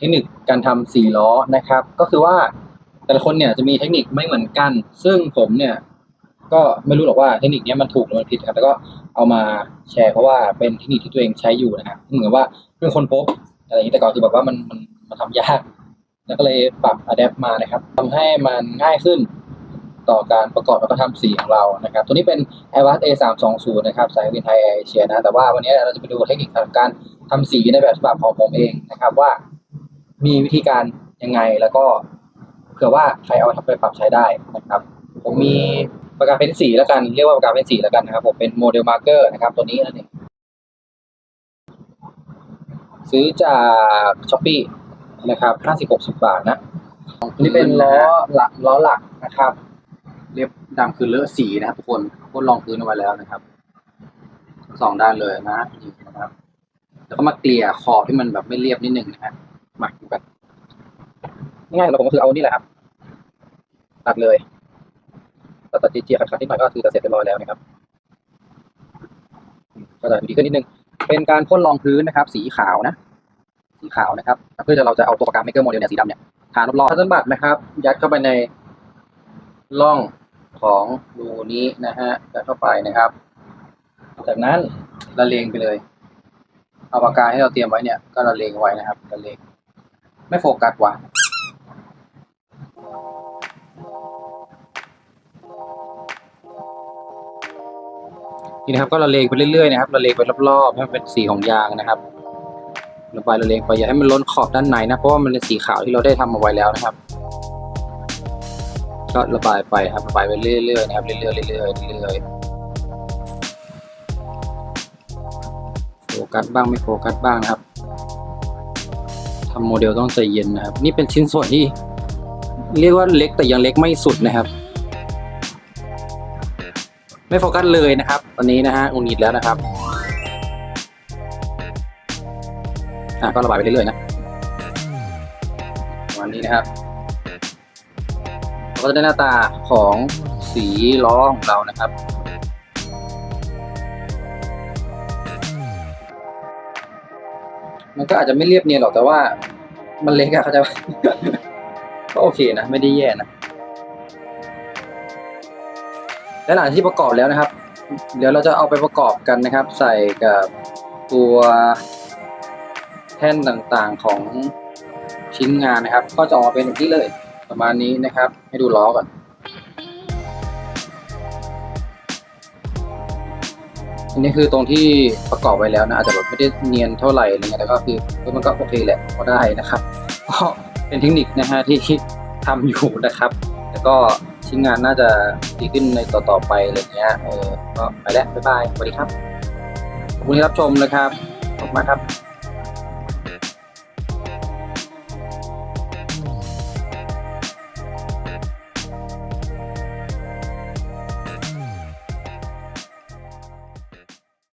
เทคนิคการทำสี่ล้อนะครับ ก็คือว่าแต่ละคนเนี่ยจะมีเทคนิคไม่เหมือนกัน ซึ่งผมเนี่ย ก็ไม่รู้หรอกว่าเทคนิคนี้มันถูกหรือมันผิดครับแต่ก็เอามาแชร์เพราะว่าเป็นเทคนิคที่ตัวเองใช้อยู่นะครับเหมือนว่าเพิ่งคนพบอะไรอย่างนี้แต่ก่อนคือแบบว่ามันมันมันทำยาก แล้วก็เลยปรับอะแดปมานะครับทำให้มันง่ายขึ้นต่อการประกอบแล้วก็ทำสีของเรานะครับ ตัวนี้เป็น Airbus A320 นะครับสายการบินไทยแอร์เอเชียนะ แต่ว่าวันนี้เราจะไปดูเทคนิคการทำสีในแบบฉบับของผมเองนะครับว่า มีวิธีการยังไงแล้วก็เผื่อว่าใครเอาไปปรับใช้ได้นะครับ ผมมีปากกาเพ้นสีแล้วกันเรียกว่าปากกาเพ้นสีแล้วกันนะครับ ผมเป็นโมเดลมาร์เกอร์นะครับตัวนี้นั่นเองซื้อจากช้อปปี้นะครับห้าสิบหกสิบบาทนะอันนี้เป็นล้อหลักล้อหลักนะครับเรียบดำคือเลอะสีนะครับทุกคนพ่นรองพื้นเอาไว้แล้วนะครับทั้งสองด้านเลยนะนี่นะครับ แล้วก็มาเกลี่ยขอบที่มันแบบไม่เรียบนิดนึงนะฮะ มาดูกันง่ายๆเราผมก็คือเอานี่แหละครับตัดเลยตัดตัดเจียๆขัดนิดหน่อยก็คือจะเสร็จเรียบร้อยแล้วนะครับ ก็จะดีขึ้นนิดนึง เป็นการพ่นรองพื้นนะครับ สีขาวนะ สีขาวนะครับ เพื่อจะเราจะเอาตัวปากกาเมกเกอร์โมเดลเนี่ยสีดำเนี่ยทารอบๆพัสบัตรนะครับ ยัดเข้าไปในร่องของรูนี้นะฮะยัดเข้าไปนะครับ จากนั้นละเลงไปเลย เอาปากกาที่เราเตรียมไว้เนี่ย ก็ละเลงไว้นะครับละเลง ไม่โฟกัสว่ะนี่นะครับก็ละเลงไปเรื่อยๆนะครับละเลงไปรอบๆให้มันเป็นสีของยางนะครับระบายละเลงไปอย่าให้มันล้นขอบด้านในนะเพราะว่ามันเป็นสีขาวที่เราได้ทำเอาไว้แล้วนะครับ ก็ระบายไปครับระบายไปเรื่อยๆนะครับเรื่อยๆเรื่อยๆเรื่อยๆโฟกัสบ้างไม่โฟกัสบ้างนะครับ ทำโมเดลต้องใจเย็นนะครับ นี่เป็นชิ้นส่วนที่ เรียกว่าเล็กแต่ยังเล็กไม่สุดนะครับ ไม่โฟกัสเลยนะครับ ตอนนี้นะฮะอุนิดแล้วนะครับอะก็ระบายไปเรื่อยๆนะประมาณนี้นะครับเราก็จะได้หน้าตาของสีล้อของเรานะครับ มันก็อาจจะไม่เรียบเนียนหรอกแต่ว่า มันเล็กอะเขาจะก็โอเคนะ ไม่ได้แย่นะ และหลังที่ประกอบแล้วนะครับ เดี๋ยวเราจะเอาไปประกอบกันนะครับ ใส่กับตัวแท่นต่างๆของชิ้นงานนะครับ ก็จะออกมาเป็นแบบนี้เลย ประมาณนี้นะครับ ให้ดูล้อก่อน อันนี้คือตรงที่ประกอบไว้แล้วนะอาจจะแบบไม่ได้เนียนเท่าไหร่อะไรเงี้ยแต่ก็คือมันก็โอเคแหละก็ได้นะครับก็เป็นเทคนิคนะฮะที่ทำอยู่นะครับ แล้วก็ชิ้นงานน่าจะดีขึ้นในต่อๆไปอะไรเงี้ยเออก็ไปแล้วบ๊ายบายสวัสดีครับขอบคุณที่รับชมนะครับขอบคุณมากครับ